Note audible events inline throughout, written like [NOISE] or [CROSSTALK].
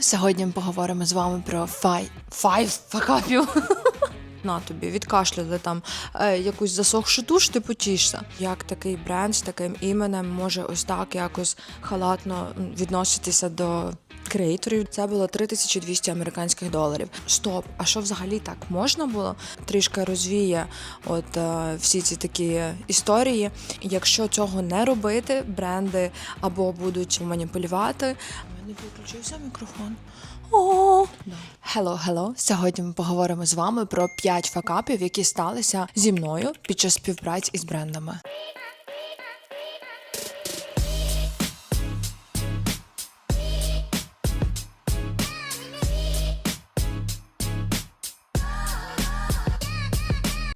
Сьогодні ми поговоримо з вами про фай... файв факапів. На тобі відкашляли там е, якусь засохшу туш, ти потішся. Як такий бренд з таким іменем може ось так якось халатно відноситися до креаторів? Це було 3200 американських доларів. Стоп, а що взагалі так можна було? Трішки розвіє от е, всі ці такі історії. Якщо цього не робити, бренди або будуть маніпулювати. У мене підключився мікрофон. Hello, hello. Сьогодні ми поговоримо з вами про 5 факапів, які сталися зі мною під час співпраці із брендами.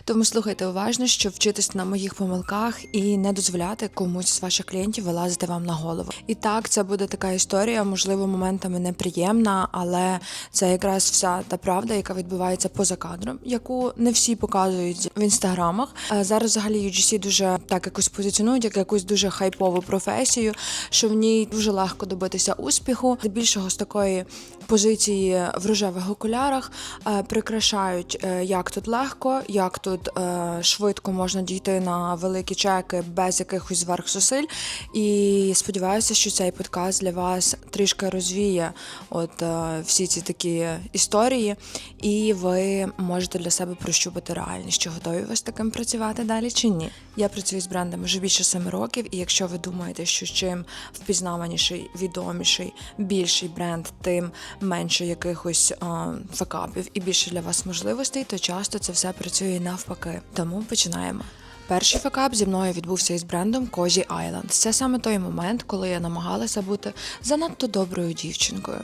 Тому слухайте уважно, щоб вчитись на моїх помилках і не дозволяти комусь з ваших клієнтів вилазити вам на голову. І так, це буде така історія, можливо, моментами неприємна, але це якраз вся та правда, яка відбувається поза кадром, яку не всі показують в інстаграмах. Е, Зараз взагалі UGC дуже так якось позиціонують як якусь дуже хайпову професію, що в ній дуже легко добитися успіху. Здебільшого з такої позиції в рожевих окулярах е, прикрашають, е, як тут легко, як тут е, швидко можна дійти на великі чеки без якихось зверхзусиль. І сподіваюся, що цей подкаст для вас трішки розвіє от е, всі ці такі історії, і ви можете для себе прощупати реальність, чи готові ви з таким працювати далі чи ні. Я працюю з брендами вже більше семи років, і якщо ви думаєте, що чим впізнаваніший, відоміший, більший бренд, тим менше якихось а, факапів і більше для вас можливостей, то часто це все працює навпаки. Тому починаємо. Перший факап зі мною відбувся із брендом Cozy Island. Це саме той момент, коли я намагалася бути занадто доброю дівчинкою.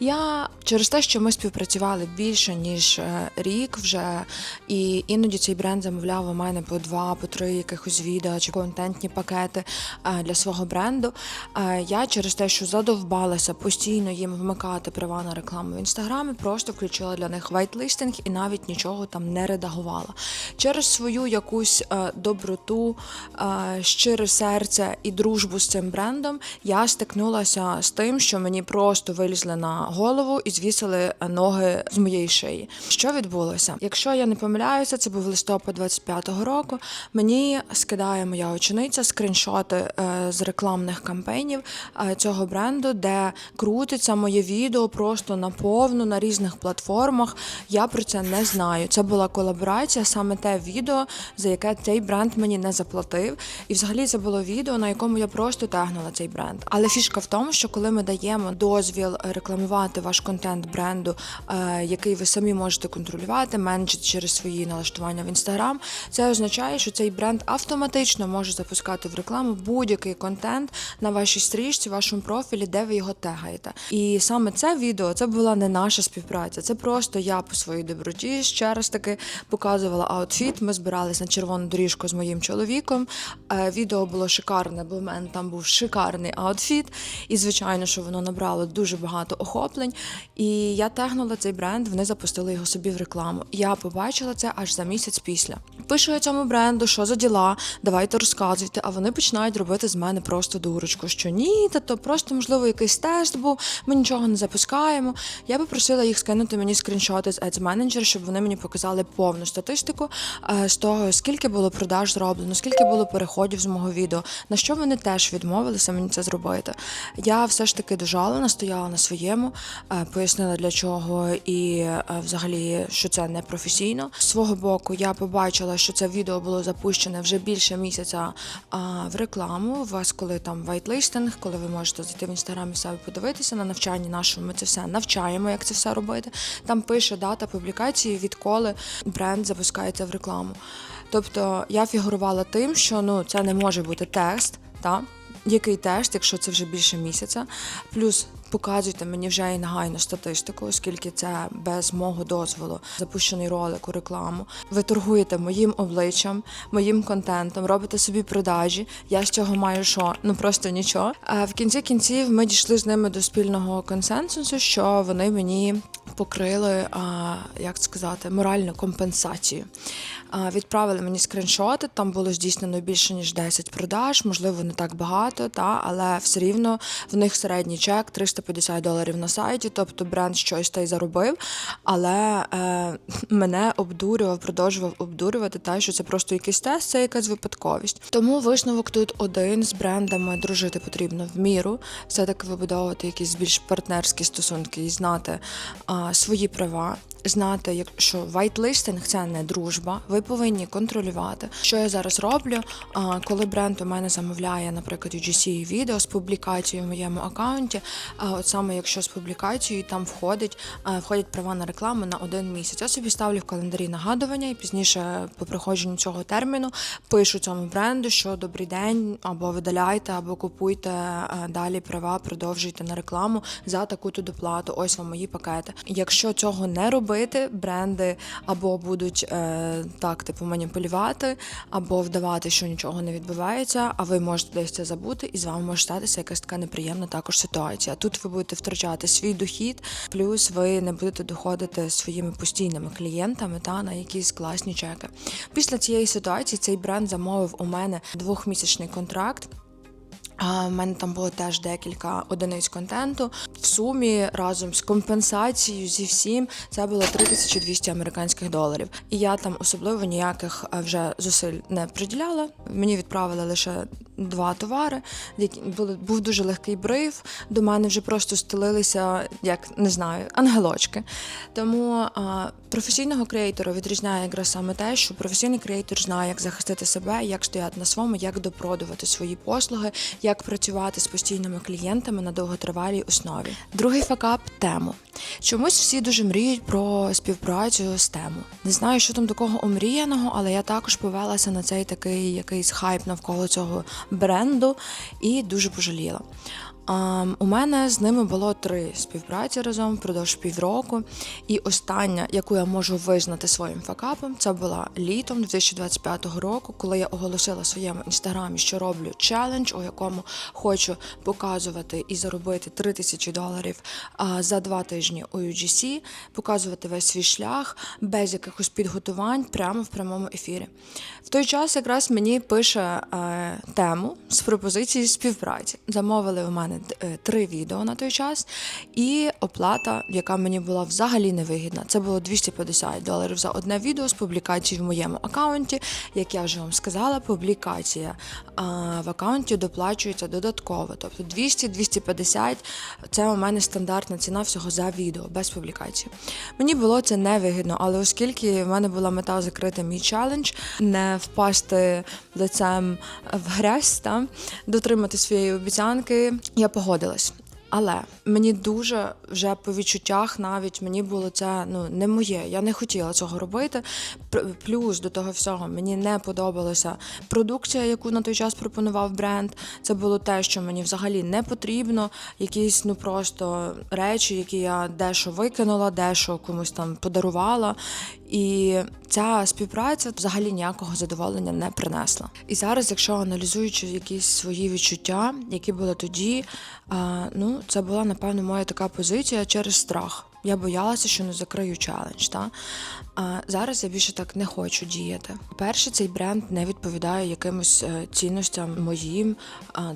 Я через те, що ми співпрацювали більше ніж е, рік вже, і іноді цей бренд замовляв у мене по два, по три якихось відео чи контентні пакети е, для свого бренду. Е, Я через те, що задовбалася постійно їм вмикати права на рекламу в інстаграмі, просто включила для них вайтлистинг і навіть нічого там не редагувала. Через свою якусь доброту, щире серце і дружбу з цим брендом я стикнулася з тим, що мені просто вилізли на голову і звісили ноги з моєї шиї. Що відбулося? Якщо я не помиляюся, це був листопад 25-го року. Мені скидає моя учениця скріншоти е, з рекламних кампейнів е, цього бренду, де крутиться моє відео просто наповну на різних платформах. Я про це не знаю. Це була колаборація, саме те відео, за яке цей бренд мені не заплатив. І взагалі це було відео, на якому я просто тегнула цей бренд. Але фішка в тому, що коли ми даємо дозвіл рекламувати ваш контент бренду, е, який ви самі можете контролювати, менеджити через свої налаштування в інстаграм, це означає, що цей бренд автоматично може запускати в рекламу будь-який контент на вашій стрічці, вашому профілі, де ви його тегаєте. І саме це відео це була не наша співпраця. Це просто я по своїй доброті ще раз таки показувала аутфіт. Ми збирались на червону доріжку з моїм чоловіком. Е, Відео було шикарне, бо в мене там був шикарний аутфіт. І звичайно, що воно набрало дуже багато охоплень. І я тегнула цей бренд, вони запустили його собі в рекламу. Я побачила це аж за місяць після. Пишу я цьому бренду, що за діла, давайте розказуйте. А вони починають робити з мене просто дурочку. Що ні, та то просто можливо якийсь тест був, ми нічого не запускаємо. Я попросила їх скинути мені скріншоти з Ads Manager, щоб вони мені показали повну статистику е, з того, скільки було продаж зроблено, скільки було переходів з мого відео, на що вони теж відмовилися мені це зробити. Я все ж таки дожала, настояла на своєму, е, пояснила для чого і е, взагалі, що це не професійно. З свого боку, я побачила, що це відео було запущене вже більше місяця в рекламу. У вас, коли там вайтлистинг, коли ви можете зайти в інстаграмі себе подивитися на навчанні нашому, ми це все навчаємо, як це все робити. Там пише дата публікації, відколи бренд запускається в рекламу. Тобто я фігурувала тим, що ну це не може бути текст, та який тест, якщо це вже більше місяця. Плюс показуйте мені вже і нагайну статистику, оскільки це без мого дозволу запущений ролик у рекламу. Ви торгуєте моїм обличчям, моїм контентом, робите собі продажі. Я з цього маю що? Ну просто нічого. А в кінці кінців ми дійшли з ними до спільного консенсусу, що вони мені покрили, а, як сказати, моральну компенсацію. А, Відправили мені скріншоти, там було здійснено більше ніж 10 продаж, можливо, не так багато, та, але все рівно в них середній чек 350 доларів на сайті, тобто бренд щось та й заробив. Але е, [LAUGHS] мене обдурював, продовжував обдурювати, те, що це просто якийсь тест, це якась випадковість. Тому висновок тут один з брендами дружити потрібно в міру, все-таки вибудовувати якісь більш партнерські стосунки і знати е, свої права. Знати, що вайтлистинг це не дружба. Ви повинні контролювати, що я зараз роблю. Коли бренд у мене замовляє, наприклад, UGC відео з публікацією в моєму аккаунті, от саме якщо з публікацією там входить, входять права на рекламу на один місяць. Я собі ставлю в календарі нагадування, і пізніше по проходженню цього терміну пишу цьому бренду, що добрий день, або видаляйте, або купуйте далі права, продовжуйте на рекламу за таку-то доплату. Ось вам мої пакети. Якщо цього не робити, бренди або будуть е, так, типу, маніпулювати, або вдавати, що нічого не відбувається, а ви можете десь це забути, і з вами може статися якась така неприємна також ситуація. Тут ви будете втрачати свій дохід, плюс ви не будете доходити своїми постійними клієнтами та на якісь класні чеки. Після цієї ситуації цей бренд замовив у мене двохмісячний контракт. А, в мене там було теж декілька одиниць контенту. В сумі разом з компенсацією зі всім це було 3200 американських доларів. І я там особливо ніяких вже зусиль не приділяла. Мені відправили лише два товари. які були був дуже легкий бриф. До мене вже просто стелилися, як не знаю, ангелочки. Тому а, професійного креатора відрізняє якраз саме те, що професійний креатор знає, як захистити себе, як стояти на своєму, як допродувати свої послуги, як працювати з постійними клієнтами на довготривалій основі. Другий факап тему. Чомусь всі дуже мріють про співпрацю з тему. Не знаю, що там такого омріяного, але я також повелася на цей такий якийсь хайп навколо цього бренду і дуже пожаліла. У мене з ними було три співпраці разом впродовж півроку. І остання, яку я можу визнати своїм факапом, це була літом 2025 року, коли я оголосила своєму інстаграмі, що роблю челендж, у якому хочу показувати і заробити 3 тисячі доларів за два тижні у UGC, показувати весь свій шлях без якихось підготувань прямо в прямому ефірі. Той час якраз мені пише е, тему з пропозиції співпраці. Замовили у мене е, три відео на той час, і оплата, яка мені була взагалі невигідна. Це було 250 доларів за одне відео з публікацією в моєму аккаунті. Як я вже вам сказала, публікація а, в аккаунті доплачується додатково. Тобто 200-250 це у мене стандартна ціна всього за відео без публікації. Мені було це невигідно, але оскільки в мене була мета закрити мій челендж, не впасти лицем в грязь та дотримати своєї обіцянки, я погодилась. Але мені дуже вже по відчуттях навіть мені було це ну не моє. Я не хотіла цього робити. Плюс до того всього мені не подобалася продукція, яку на той час пропонував бренд. Це було те, що мені взагалі не потрібно. Якісь ну просто речі, які я дещо викинула, дещо комусь там подарувала. І ця співпраця взагалі ніякого задоволення не принесла. І зараз, якщо аналізуючи якісь свої відчуття, які були тоді, ну це була напевно моя така позиція через страх. Я боялася, що не закрию челендж. Та? А зараз я більше так не хочу діяти. Перше, цей бренд не відповідає якимось е, цінностям моїм,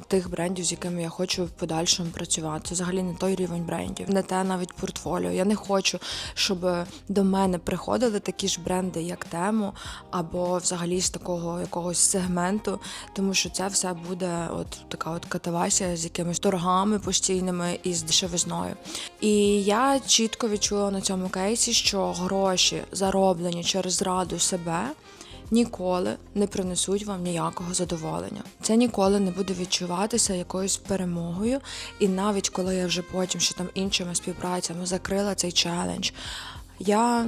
тих брендів, з якими я хочу в подальшому працювати. Взагалі не той рівень брендів, не те навіть портфоліо. Я не хочу, щоб до мене приходили такі ж бренди, як тему, або взагалі з такого якогось сегменту, тому що це все буде от така от катавасія з якимись торгами постійними і з дешевизною. І я чітко відчула на цьому кейсі, що гроші, зароблені через зраду себе, ніколи не принесуть вам ніякого задоволення. Це ніколи не буде відчуватися якоюсь перемогою. І навіть коли я вже потім, що там іншими співпрацями закрила цей челендж, я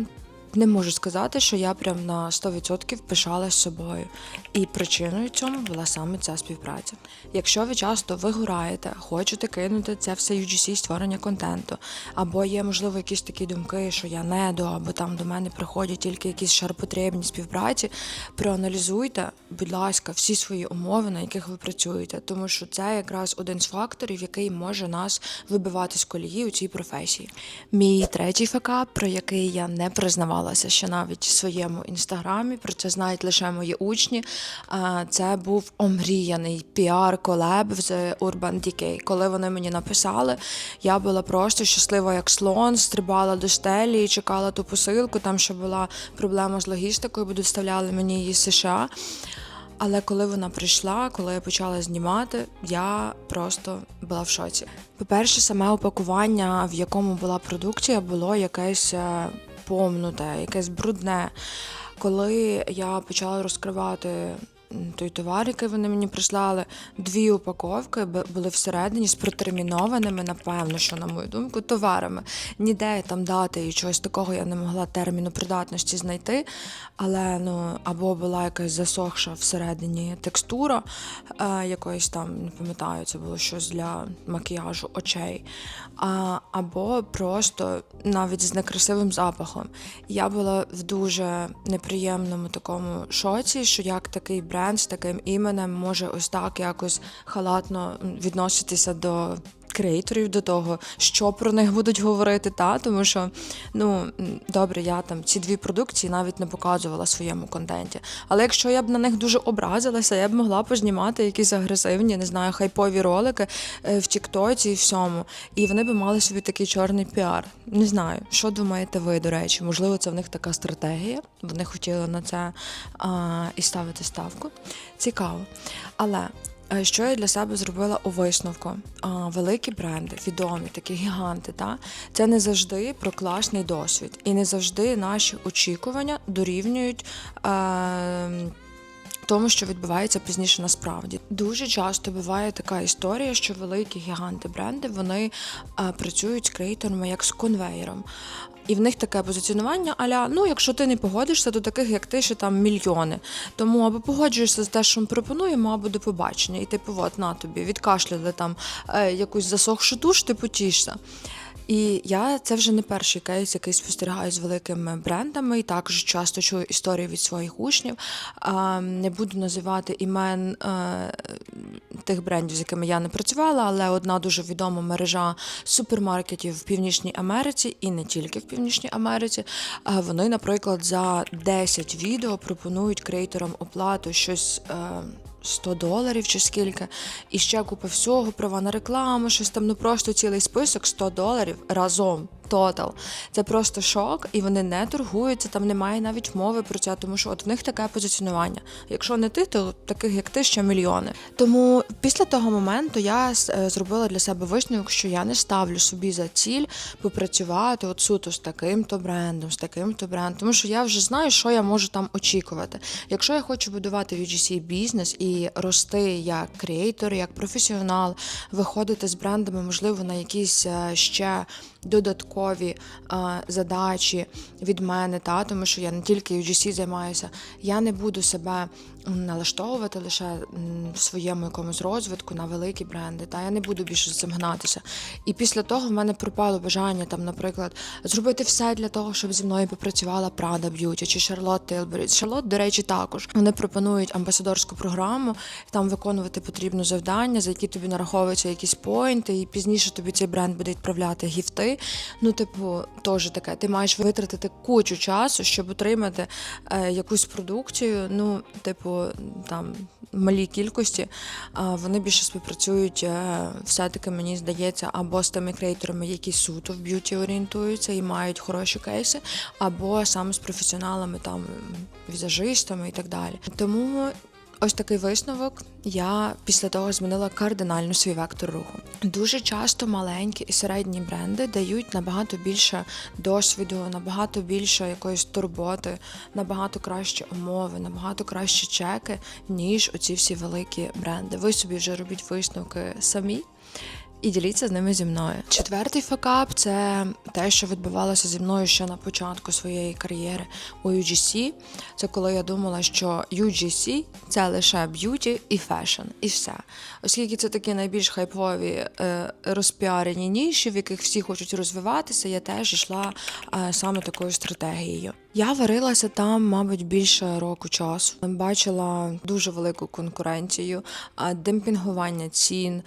не можу сказати, що я прям на 100% пишалась собою. І причиною цьому була саме ця співпраця. Якщо ви часто вигораєте, хочете кинути це все UGC створення контенту, або є, можливо, якісь такі думки, що я не до, або там до мене приходять тільки якісь шарпотребні співпраці, проаналізуйте, будь ласка, всі свої умови, на яких ви працюєте, тому що це якраз один з факторів, який може нас вибивати з колії у цій професії. Мій третій факап, про який я не признавалася ще навіть в своєму інстаграмі, про це знають лише мої учні. Це був омріяний піар-колеб з Urban Decay. Коли вони мені написали, я була просто щаслива, як слон, стрибала до стелі і чекала ту посилку. Там ще була проблема з логістикою, бо доставляли мені її США. Але коли вона прийшла, коли я почала знімати, я просто була в шоці. По-перше, саме опакування, в якому була продукція, було якесь е, якесь брудне. Коли я почала розкривати той товар, який вони мені прислали, дві упаковки були всередині з протермінованими, напевно, що на мою думку, товарами. Ніде там дати і чогось такого я не могла терміну придатності знайти. Але ну або була якась засохша всередині текстура, е, якоїсь там, не пам'ятаю, це було щось для макіяжу очей, а, або просто навіть з некрасивим запахом. Я була в дуже неприємному такому шоці, що як такий бренд з таким іменем може ось так якось халатно відноситися до креаторів до того, що про них будуть говорити, та тому що ну добре, я там ці дві продукції навіть не показувала в своєму контенті. Але якщо я б на них дуже образилася, я б могла познімати якісь агресивні, не знаю, хайпові ролики е, в Тіктоці і всьому. І вони б мали собі такий чорний піар. Не знаю, що думаєте ви, до речі, можливо, це в них така стратегія. Вони хотіли на це а, і ставити ставку. Цікаво. Але Що я для себе зробила у висновку? Великі бренди, відомі, такі гіганти, та це не завжди про класний досвід, і не завжди наші очікування дорівнюють. Е- тому, що відбувається пізніше насправді. Дуже часто буває така історія, що великі гіганти бренди вони е, працюють з креаторами як з конвейером. І в них таке позиціонування аля, ну якщо ти не погодишся, то таких як ти ще там мільйони. Тому або погоджуєшся з те, що ми пропонуємо, або до побачення. І типу, от на тобі відкашляли там е, якусь засохшу туш, ти потішся. І я це вже не перший кейс, який спостерігаю з великими брендами, і також часто чую історії від своїх учнів. Не буду називати імен е, тих брендів, з якими я не працювала, але одна дуже відома мережа супермаркетів в Північній Америці і не тільки в Північній Америці. е, Вони, наприклад, за 10 відео пропонують креаторам оплату щось. Е, 100 доларів чи скільки, і ще купа всього, права на рекламу, щось там, ну просто цілий список 100 доларів разом. Тотал. Це просто шок, і вони не торгуються, там немає навіть мови про це, тому що от в них таке позиціонування. Якщо не ти, то таких як ти ще мільйони. Тому після того моменту я е, зробила для себе висновок, що я не ставлю собі за ціль попрацювати от суто з таким-то брендом, з таким-то брендом, тому що я вже знаю, що я можу там очікувати. Якщо я хочу будувати VGC бізнес і рости як креатор, як професіонал, виходити з брендами, можливо, на якісь е, ще додаткові е, задачі від мене, та тому що я не тільки UGC займаюся, я не буду себе налаштовувати лише в своєму якомусь розвитку на великі бренди. Та я не буду більше з цим гнатися. І після того в мене пропало бажання там, наприклад, зробити все для того, щоб зі мною попрацювала Prada Beauty чи Charlotte Tilbury. Charlotte, до речі, також вони пропонують амбасадорську програму, там виконувати потрібно завдання, за які тобі нараховуються якісь поінти, і пізніше тобі цей бренд буде відправляти гіфти. Ну, типу, теж таке. Ти маєш витратити кучу часу, щоб отримати е, якусь продукцію. Ну, типу, там в малій кількості. Вони більше співпрацюють, е, все-таки мені здається, або з тими креаторами, які суто в б'юті орієнтуються і мають хороші кейси, або саме з професіоналами, там візажистами і так далі. Тому Ось такий висновок. Я після того змінила кардинально свій вектор руху. Дуже часто маленькі і середні бренди дають набагато більше досвіду, набагато більше якоїсь турботи, набагато кращі умови, набагато кращі чеки, ніж оці всі великі бренди. Ви собі вже робіть висновки самі. І діліться з ними зі мною. Четвертий факап це те, що відбувалося зі мною ще на початку своєї кар'єри у UGC. Це коли я думала, що UGC – це лише б'юті і фешн, і все. Оскільки це такі найбільш хайпові е, розпіарені ніші, в яких всі хочуть розвиватися, я теж йшла е, саме такою стратегією. Я варилася там, мабуть, більше року часу. Бачила дуже велику конкуренцію, демпінгування цін.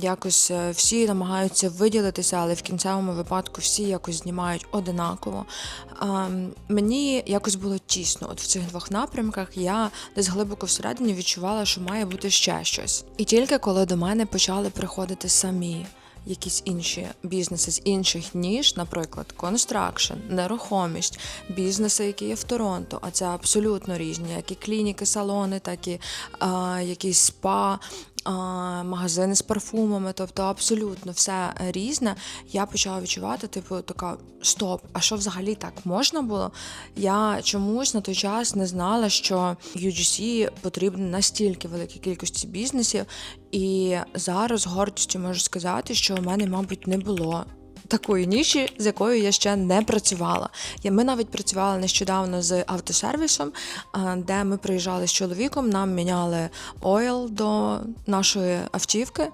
Якось е, всі намагаються виділитися, але в кінцевому випадку всі якось знімають одинаково. Мені якось було тісно. От в цих двох напрямках я десь глибоко всередині відчувала, що має бути ще щось. І тільки коли до мене почали приходити самі якісь інші бізнеси з інших ніж, наприклад, констракшн, нерухомість, бізнеси, які є в Торонто, а це абсолютно різні, як і клініки, салони, так і а, якісь спа. Магазини з парфумами, тобто абсолютно все різне. Я почала відчувати, типу, така стоп, а що взагалі так можна було? Я чомусь на той час не знала, що UGC потрібно настільки великій кількості бізнесів, і зараз гордістю можу сказати, що у мене, мабуть, не було. Такої ніші, з якою я ще не працювала. Ми навіть працювали нещодавно з автосервісом, де ми приїжджали з чоловіком, нам міняли ойл до нашої автівки,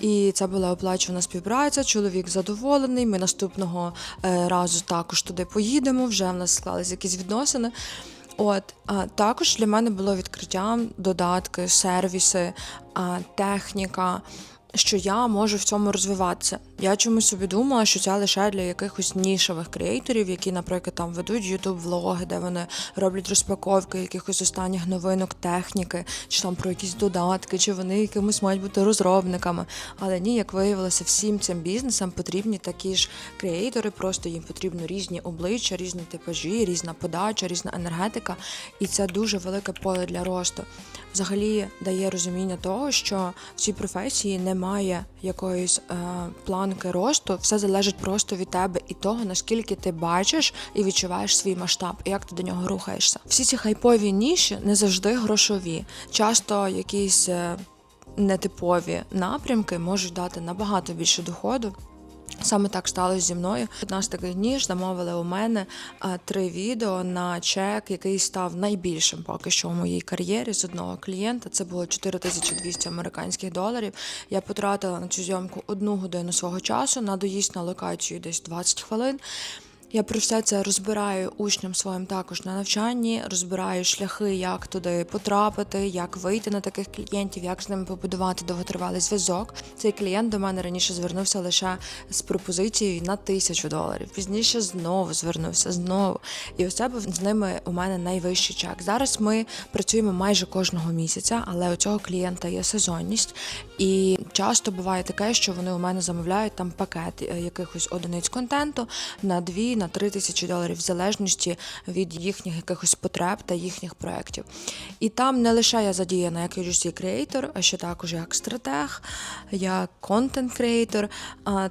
і це була оплачувана співпраця. Чоловік задоволений. Ми наступного е, разу також туди поїдемо. Вже в нас склались якісь відносини. От а також для мене було відкриттям додатки, сервіси, а, техніка. Що я можу в цьому розвиватися. Я чомусь собі думала, що це лише для якихось нішових креаторів, які, наприклад, там ведуть ютуб-влоги, де вони роблять розпаковки якихось останніх новинок техніки, чи там про якісь додатки, чи вони якимось мають бути розробниками. Але ні, як виявилося, всім цим бізнесам потрібні такі ж креатори, просто їм потрібно різні обличчя, різні типажі, різна подача, різна енергетика. І це дуже велике поле для росту. Взагалі дає розуміння того, що в цій професії немає якоїсь е, планки росту, все залежить просто від тебе і того, наскільки ти бачиш і відчуваєш свій масштаб, і як ти до нього рухаєшся. Всі ці хайпові ніші не завжди грошові. Часто якісь е, нетипові напрямки можуть дати набагато більше доходу. Саме так сталося зі мною. Одна з таких ніж замовили у мене три відео на чек, який став найбільшим поки що у моїй кар'єрі з одного клієнта. Це було 4200 американських доларів. Я потратила на цю зйомку одну годину свого часу на доїзд на локацію десь 20 хвилин. Я про все це розбираю учням своїм також на навчанні, розбираю шляхи, як туди потрапити, як вийти на таких клієнтів, як з ними побудувати довготривалий зв'язок. Цей клієнт до мене раніше звернувся лише з пропозицією на тисячу доларів. Пізніше знову звернувся знову. І ось це був з ними у мене найвищий чек. Зараз ми працюємо майже кожного місяця, але у цього клієнта є сезонність. І часто буває таке, що вони у мене замовляють там пакет е, якихось одиниць контенту на дві, на 3 тисячі доларів, в залежності від їхніх якихось потреб та їхніх проєктів. І там не лише я задіяна як UGC креатор, а ще також як стратег, як контент креатор.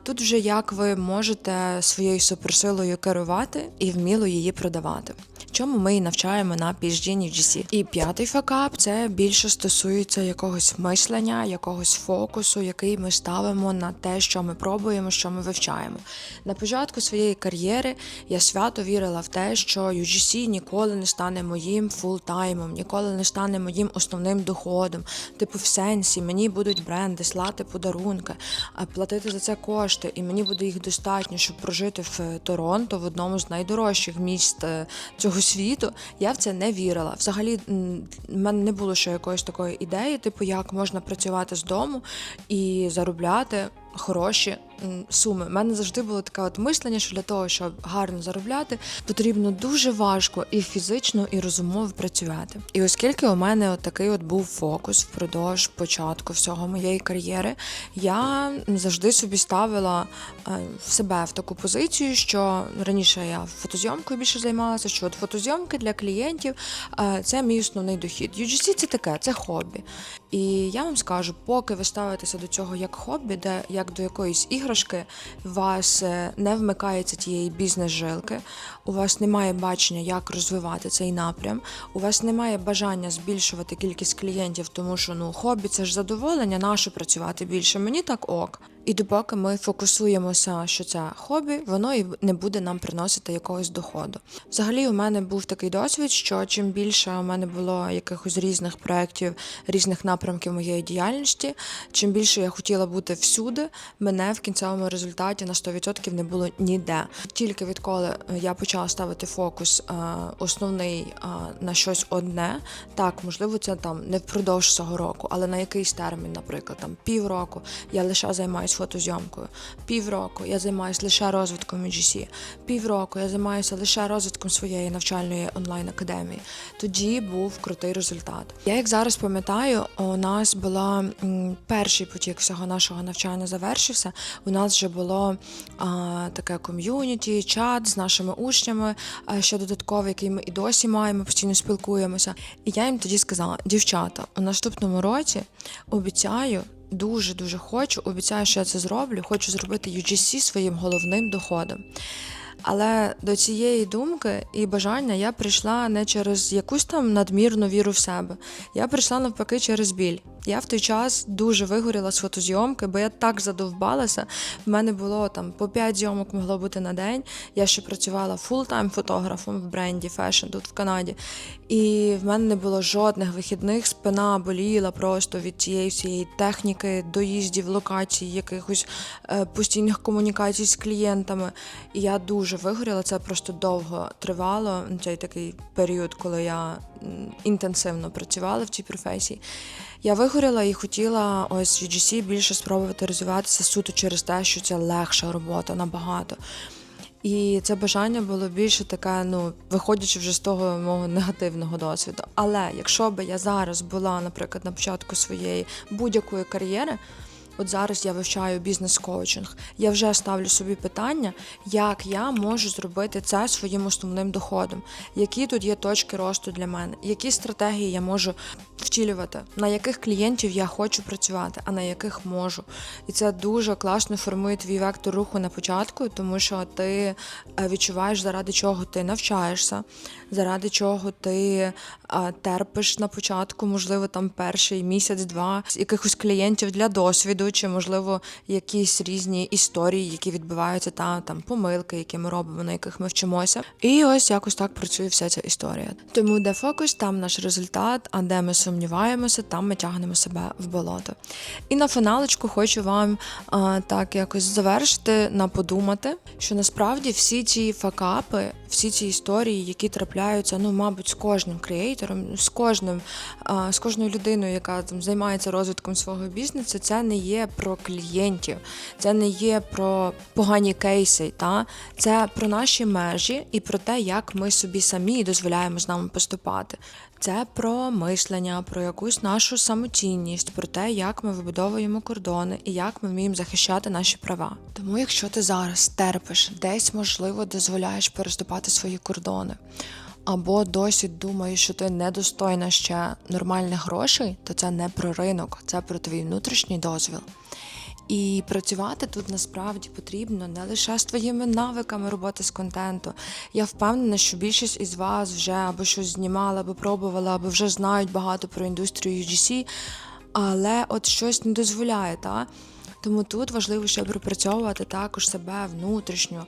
Тут вже як ви можете своєю суперсилою керувати і вміло її продавати. Чому ми і навчаємо на PhD UGC. І п'ятий факап це більше стосується якогось мислення, якогось фокусу, який ми ставимо на те, що ми пробуємо, що ми вивчаємо. На початку своєї кар'єри я свято вірила в те, що UGC ніколи не стане моїм фултаймом, ніколи не стане моїм основним доходом. Типу, в сенсі мені будуть бренди, слати подарунки, платити за це кошти, і мені буде їх достатньо, щоб прожити в е, Торонто, в одному з найдорожчих міст е, цього світу. Я в це не вірила. Взагалі, в мене не було ще якоїсь такої ідеї, типу, як можна працювати з дому і заробляти. Хороші суми. У мене завжди було таке от мислення, що для того, щоб гарно заробляти, потрібно дуже важко і фізично, і розумово працювати. І оскільки у мене от такий от був фокус впродовж початку всього моєї кар'єри, я завжди собі ставила е, себе в таку позицію, що раніше я фотозйомкою більше займалася, що от фотозйомки для клієнтів е, це мій основний дохід. UGC – це таке, це хобі. І я вам скажу, поки ви ставитеся до цього як хобі, де я як до якоїсь іграшки, вас е, не вмикається тієї бізнес-жилки, у вас немає бачення, як розвивати цей напрям, у вас немає бажання збільшувати кількість клієнтів, тому що ну хобі це ж задоволення, наше працювати більше. Мені так ок. І допоки ми фокусуємося, що це хобі, воно і не буде нам приносити якогось доходу. Взагалі, у мене був такий досвід, що чим більше у мене було якихось різних проєктів, різних напрямків моєї діяльності, чим більше я хотіла бути всюди, мене в кінцевому результаті на 100% не було ніде. Тільки відколи я почала ставити фокус е, основний е, на щось одне, так можливо, це там не впродовж цього року, але на якийсь термін, наприклад, там півроку я лише займаюся фотозйомкою, півроку я займаюся лише розвитком UGC, півроку я займаюся лише розвитком своєї навчальної онлайн академії. Тоді був крутий результат. Я як зараз пам'ятаю, у нас була перший потік всього нашого навчання завершився. У нас вже було а, таке ком'юніті, чат з нашими учнями, а, ще додатково, який ми і досі маємо, постійно спілкуємося. І я їм тоді сказала: дівчата, у наступному році обіцяю. Дуже дуже хочу, обіцяю, що я це зроблю. Хочу зробити UGC своїм головним доходом. Але до цієї думки і бажання я прийшла не через якусь там надмірну віру в себе. Я прийшла навпаки через біль. Я в той час дуже вигоріла з фотозйомки, бо я так задовбалася. В мене було там по 5 зйомок могло бути на день. Я ще працювала фултайм фотографом в бренді фешн тут в Канаді. І в мене не було жодних вихідних. Спина боліла просто від цієї всієї техніки, доїздів, локацій, якихось е, постійних комунікацій з клієнтами. І я дуже вигоріла. Це просто довго тривало. Цей такий період, коли я інтенсивно працювала в цій професії. Я вигоріла і хотіла ось в UGC більше спробувати розвиватися суто через те, що це легша робота набагато. І це бажання було більше таке, ну виходячи вже з того мого негативного досвіду. Але якщо би я зараз була, наприклад, на початку своєї будь-якої кар'єри, от зараз я вивчаю бізнес-коучинг, я вже ставлю собі питання, як я можу зробити це своїм основним доходом, які тут є точки росту для мене, які стратегії я можу втілювати, на яких клієнтів я хочу працювати, а на яких можу. І це дуже класно формує твій вектор руху на початку, тому що ти е, відчуваєш, заради чого ти навчаєшся, заради чого ти е, терпиш на початку, можливо, там перший місяць-два з якихось клієнтів для досвіду, чи можливо якісь різні історії, які відбуваються, та там помилки, які ми робимо, на яких ми вчимося. І ось якось так працює вся ця історія. Тому де фокус, там наш результат, а де ми сумніваємося, там ми тягнемо себе в болото. І на фіналочку хочу вам а, так якось завершити на подумати, що насправді всі ці факапи, всі ці історії, які трапляються, ну мабуть, з кожним креатором, з кожним, а, з кожною людиною, яка там займається розвитком свого бізнесу, це не є про клієнтів, це не є про погані кейси, та це про наші межі і про те, як ми собі самі дозволяємо з нами поступати. Це про мислення, про якусь нашу самоцінність, про те, як ми вибудовуємо кордони і як ми вміємо захищати наші права. Тому, якщо ти зараз терпиш, десь можливо дозволяєш переступати свої кордони. Або досі думаєш, що ти недостойна ще нормальних грошей, то це не про ринок, це про твій внутрішній дозвіл. І працювати тут насправді потрібно не лише з твоїми навиками роботи з контенту. Я впевнена, що більшість із вас вже або щось знімали, або пробували, або вже знають багато про індустрію UGC, але от щось не дозволяє, та? Тому тут важливо ще пропрацьовувати також себе внутрішньо,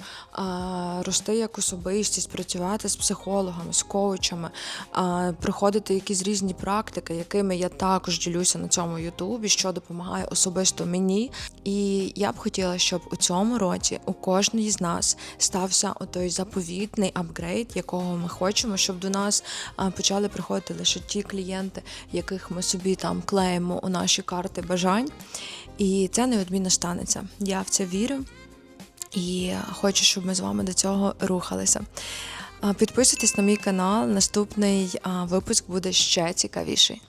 рости як особистість, працювати з психологами, з коучами, проходити якісь різні практики, якими я також ділюся на цьому Ютубі, що допомагає особисто мені. І я б хотіла, щоб у цьому році у кожної з нас стався отой заповітний апгрейд, якого ми хочемо, щоб до нас почали приходити лише ті клієнти, яких ми собі там клеїмо у наші карти бажань. І це неодмінно станеться. Я в це вірю і хочу, щоб ми з вами до цього рухалися. Підписуйтесь на мій канал. Наступний випуск буде ще цікавіший.